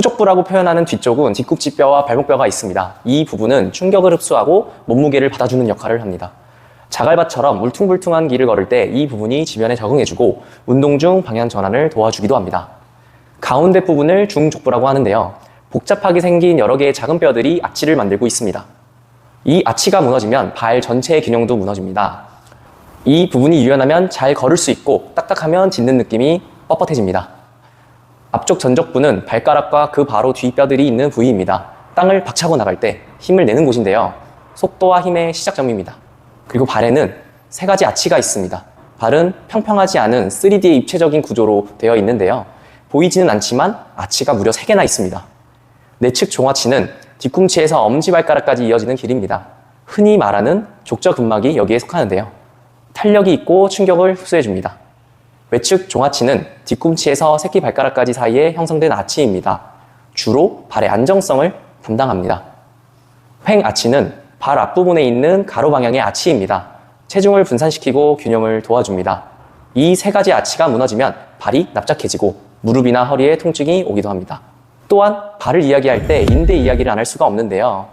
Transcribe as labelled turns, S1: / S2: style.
S1: 후족부라고 표현하는 뒤쪽은 뒤꿈치뼈와 발목뼈가 있습니다. 이 부분은 충격을 흡수하고 몸무게를 받아주는 역할을 합니다. 자갈밭처럼 울퉁불퉁한 길을 걸을 때 이 부분이 지면에 적응해주고 운동 중 방향 전환을 도와주기도 합니다. 가운데 부분을 중족부라고 하는데요. 복잡하게 생긴 여러 개의 작은 뼈들이 아치를 만들고 있습니다. 이 아치가 무너지면 발 전체의 균형도 무너집니다. 이 부분이 유연하면 잘 걸을 수 있고 딱딱하면 짖는 느낌이 뻣뻣해집니다. 앞쪽 전족부는 발가락과 그 바로 뒤 뼈들이 있는 부위입니다. 땅을 박차고 나갈 때 힘을 내는 곳인데요. 속도와 힘의 시작점입니다. 그리고 발에는 세 가지 아치가 있습니다. 발은 평평하지 않은 3D의 입체적인 구조로 되어 있는데요. 보이지는 않지만 아치가 무려 3개나 있습니다. 내측 종아치는 뒤꿈치에서 엄지발가락까지 이어지는 길입니다. 흔히 말하는 족저근막이 여기에 속하는데요. 탄력이 있고 충격을 흡수해줍니다. 외측 종아치는 뒤꿈치에서 새끼 발가락까지 사이에 형성된 아치입니다. 주로 발의 안정성을 담당합니다. 횡 아치는 발 앞부분에 있는 가로 방향의 아치입니다. 체중을 분산시키고 균형을 도와줍니다. 이 세 가지 아치가 무너지면 발이 납작해지고 무릎이나 허리에 통증이 오기도 합니다. 또한 발을 이야기할 때 인대 이야기를 안 할 수가 없는데요.